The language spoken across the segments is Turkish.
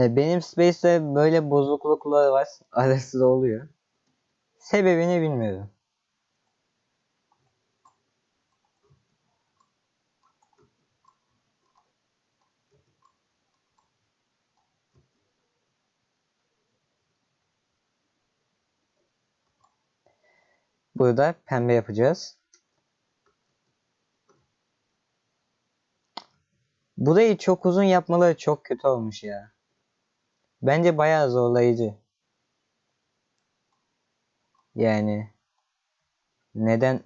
E, Benim Space'de böyle bozukluklar var. Arası oluyor. Sebebini bilmiyorum. Burada pembe yapacağız. Burayı çok uzun yapmaları çok kötü olmuş ya. Bence bayağı zorlayıcı. Yani neden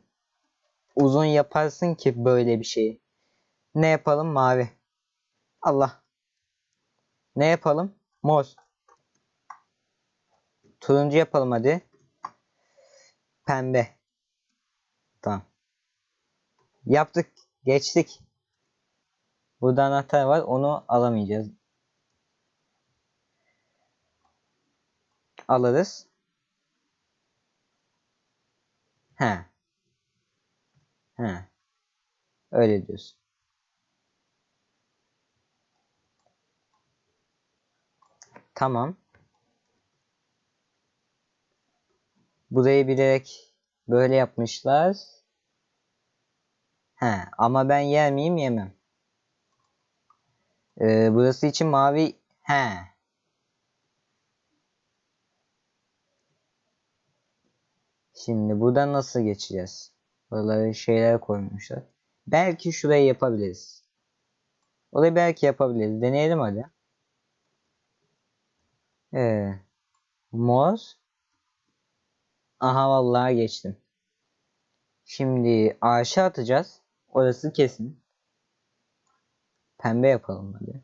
uzun yaparsın ki böyle bir şeyi? Ne yapalım? Mavi. Allah. Ne yapalım? Mor. Turuncu yapalım hadi. Pembe. Tamam. Yaptık. Geçtik. Burada anahtar var. Onu alamayacağız. Alırız. He. He. Öyle diyorsun. Tamam. Burayı bilerek böyle yapmışlar. He. Ama ben yer miyim yemem. Ee, burası için mavi. He. Şimdi buradan nasıl geçeceğiz? Buralara şeyler koymuşlar. Belki şurayı yapabiliriz. Orayı belki yapabiliriz. Deneyelim hadi. Ee, mor. Aha vallahi geçtim. Şimdi aşağı atacağız. Orası kesin. Pembe yapalım hadi.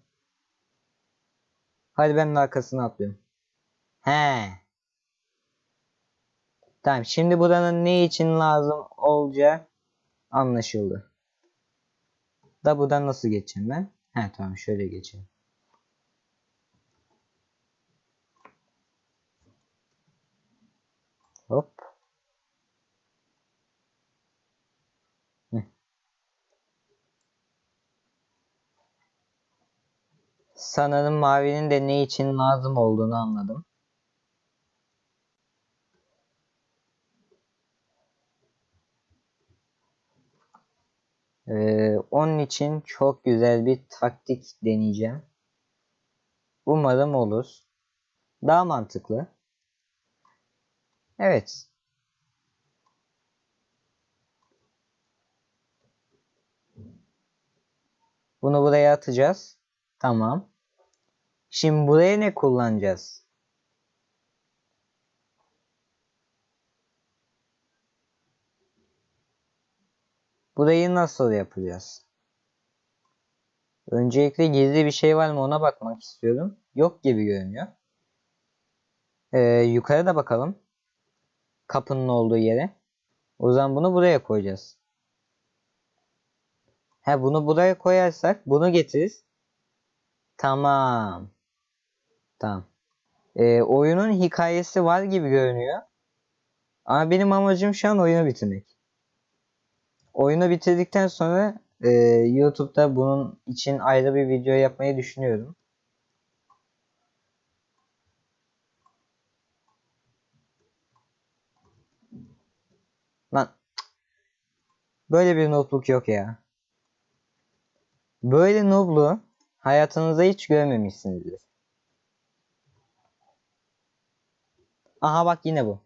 Hadi ben de arkasına atlıyorum. He. Tamam şimdi buranın ne için lazım olacağı anlaşıldı. Da buradan nasıl geçeceğim ben? He tamam şöyle geçeyim. Hop. Sanırım mavinin de ne için lazım olduğunu anladım. Ee, onun için çok güzel bir taktik deneyeceğim. Umarım olur. Daha mantıklı. Evet. Bunu buraya atacağız. Tamam. Şimdi buraya ne kullanacağız? Burayı nasıl yapacağız? Öncelikle gizli bir şey var mı ona bakmak istiyorum. Yok gibi görünüyor. Ee, yukarı bakalım. Kapının olduğu yere. O zaman bunu buraya koyacağız. He bunu buraya koyarsak bunu getiririz. Tamam. Tamam. Ee, oyunun hikayesi var gibi görünüyor. Ama benim amacım şu an oyunu bitirmek. Oyunu bitirdikten sonra e, YouTube'da bunun için ayrı bir video yapmayı düşünüyorum. Lan böyle bir noobluk yok ya. Böyle noobluğu hayatınızda hiç görmemişsinizdir. Aha bak yine bu.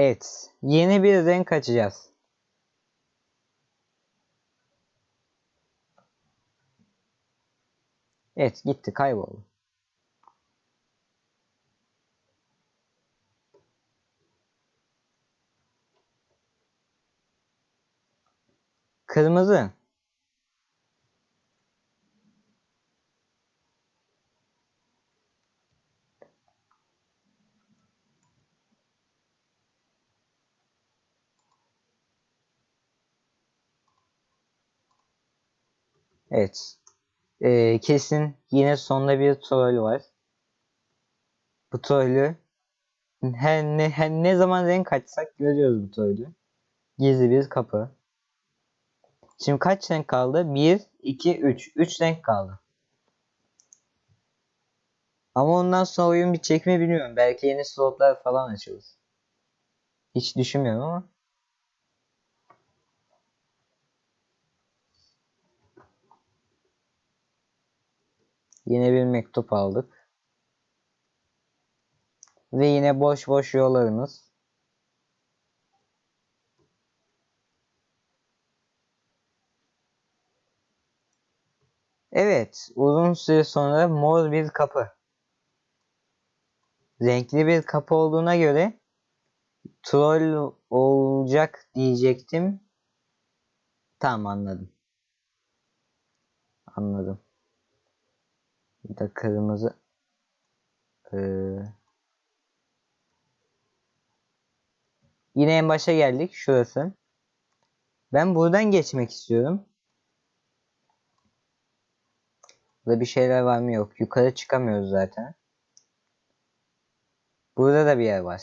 Evet. Yeni bir renk açacağız. Evet gitti kayboldu. Kırmızı. Evet. Ee, kesin yine sonunda bir troll var. Bu trollü her ne, her ne zaman renk açsak görüyoruz bu trollü. Gizli bir kapı. Şimdi kaç renk kaldı? 1, 2, 3. 3 renk kaldı. Ama ondan sonra oyun bitecek mi bilmiyorum. Belki yeni slotlar falan açılır. Hiç düşünmüyorum ama. Yine bir mektup aldık. Ve yine boş boş yollarımız. Evet, uzun süre sonra mor bir kapı. Renkli bir kapı olduğuna göre troll olacak diyecektim. Tamam anladım. Anladım. Bir de kırmızı. Ee, yine en başa geldik. Şurası. Ben buradan geçmek istiyorum. Burada bir şeyler var mı yok. Yukarı çıkamıyoruz zaten. Burada da bir yer var.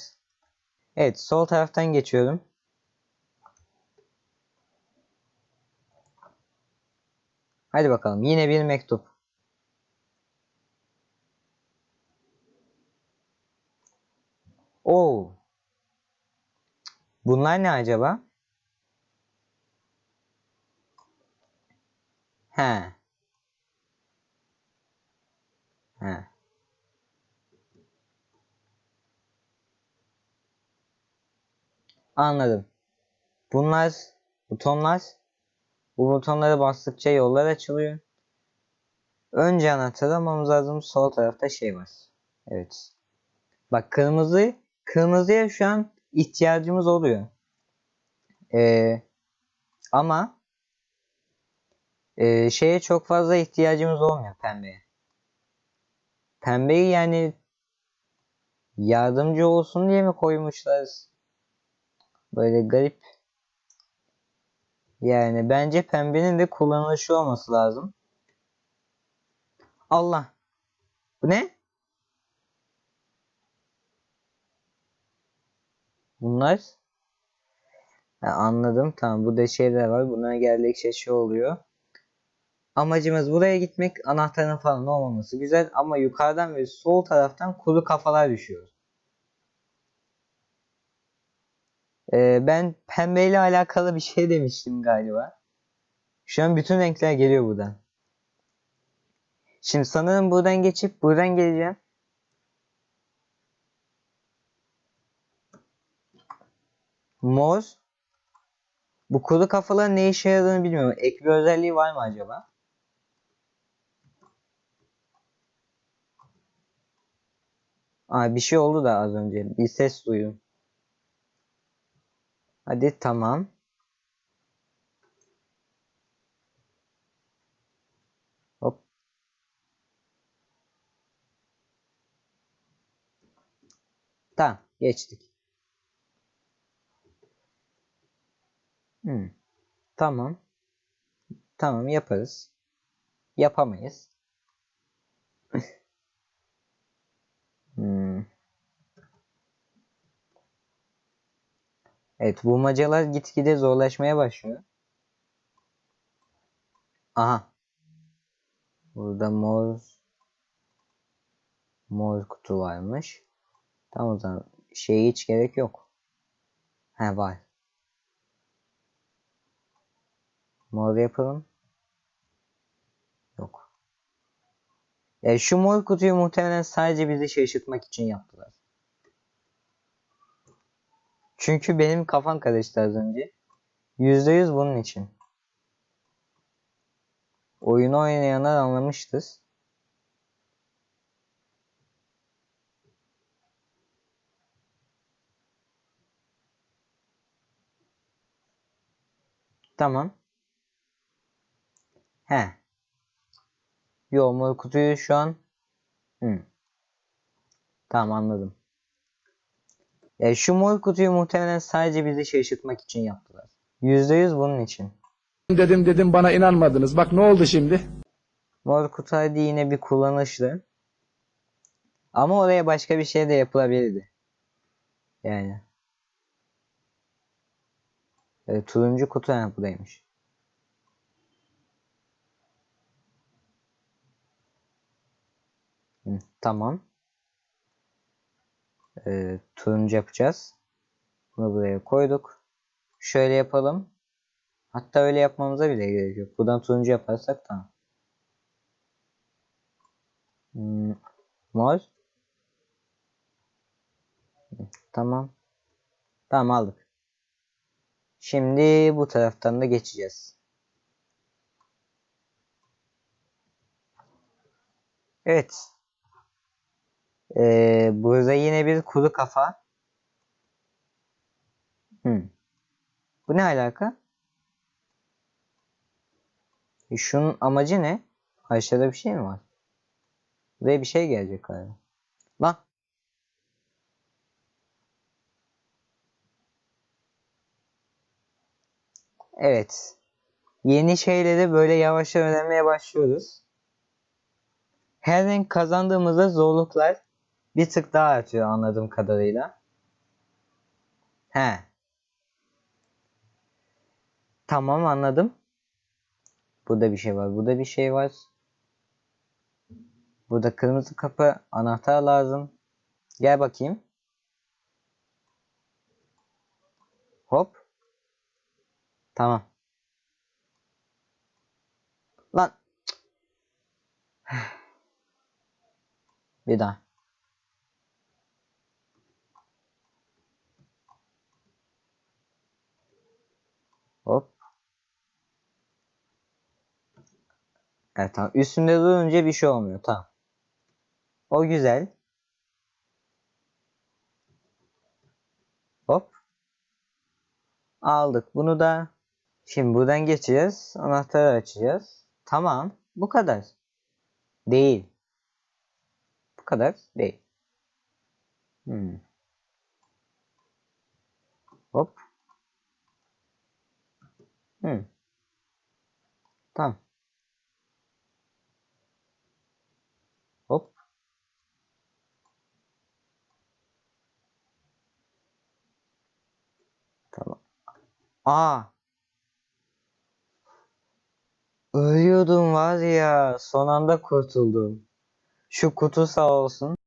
Evet sol taraftan geçiyorum. Hadi bakalım yine bir mektup. Oo. Bunlar ne acaba? He. He. Anladım. Bunlar butonlar. Bu butonlara bastıkça yollar açılıyor. Önce anahtarı almamız lazım. Sol tarafta şey var. Evet. Bak kırmızı kırmızıya şu an ihtiyacımız oluyor. Ee, ama e, şeye çok fazla ihtiyacımız olmuyor pembeye. Pembeyi yani yardımcı olsun diye mi koymuşlar? Böyle garip. Yani bence pembenin de kullanılışı olması lazım. Allah. Bu ne? Bunlar ha, anladım. Tamam. Burada şeyler var. Bunlara geldikçe şey oluyor. Amacımız buraya gitmek. Anahtarın falan olmaması güzel. Ama yukarıdan ve sol taraftan kuru kafalar düşüyor. Ee, ben pembeyle alakalı bir şey demiştim galiba. Şu an bütün renkler geliyor buradan. Şimdi sanırım buradan geçip buradan geleceğim. Mor. Bu kuru kafaların ne işe yaradığını bilmiyorum. Ek bir özelliği var mı acaba? Aa, bir şey oldu da az önce. Bir ses duydum. Hadi tamam. Hop. Tamam. Geçtik. Hmm. Tamam. Tamam yaparız. Yapamayız. hmm. Evet bulmacalar gitgide zorlaşmaya başlıyor. Aha. Burada mor mor kutu varmış. Tamam o zaman şey hiç gerek yok. He var. Mor yapalım. Yok. Ya şu mor kutuyu muhtemelen sadece bizi şaşırtmak için yaptılar. Çünkü benim kafam karıştı az önce. %100 bunun için. Oyunu oynayanlar anlamıştır. Tamam. He. Yo mor kutuyu şu an Hı. Tamam anladım. Ya şu mor kutuyu muhtemelen sadece bizi şaşırtmak için yaptılar. %100 bunun için. dedim dedim bana inanmadınız. Bak ne oldu şimdi? Mor kutu hadi yine bir kullanışlı. Ama oraya başka bir şey de yapılabilirdi. Yani. Evet, turuncu kutu ha buradaymış. Hı, tamam. Ee, turuncu yapacağız. Bunu buraya koyduk. Şöyle yapalım. Hatta öyle yapmamıza bile gerek yok. Buradan turuncu yaparsak tamam. Hmm, mor. Tamam. Tamam aldık. Şimdi bu taraftan da geçeceğiz. Evet. Ee, burada yine bir kuru kafa. Hmm. Bu ne alaka? E, Şunun amacı ne? Aşağıda bir şey mi var? Buraya bir şey gelecek galiba. Lan. Evet. Yeni şeyleri böyle yavaş öğrenmeye başlıyoruz. Her renk kazandığımızda zorluklar bir tık daha artıyor anladığım kadarıyla. He. Tamam anladım. Burada bir şey var. Burada bir şey var. Burada kırmızı kapı anahtar lazım. Gel bakayım. Hop. Tamam. Lan. Bir daha. Hop. Evet tamam. Üstünde durunca bir şey olmuyor. Tamam. O güzel. Hop. Aldık bunu da. Şimdi buradan geçeceğiz. Anahtarı açacağız. Tamam. Bu kadar. Değil. Bu kadar değil. Hmm. Hop. Hmm. Tamam. Hop. Tamam. Aa. Ölüyordum var ya. Son anda kurtuldum. Şu kutu sağ olsun.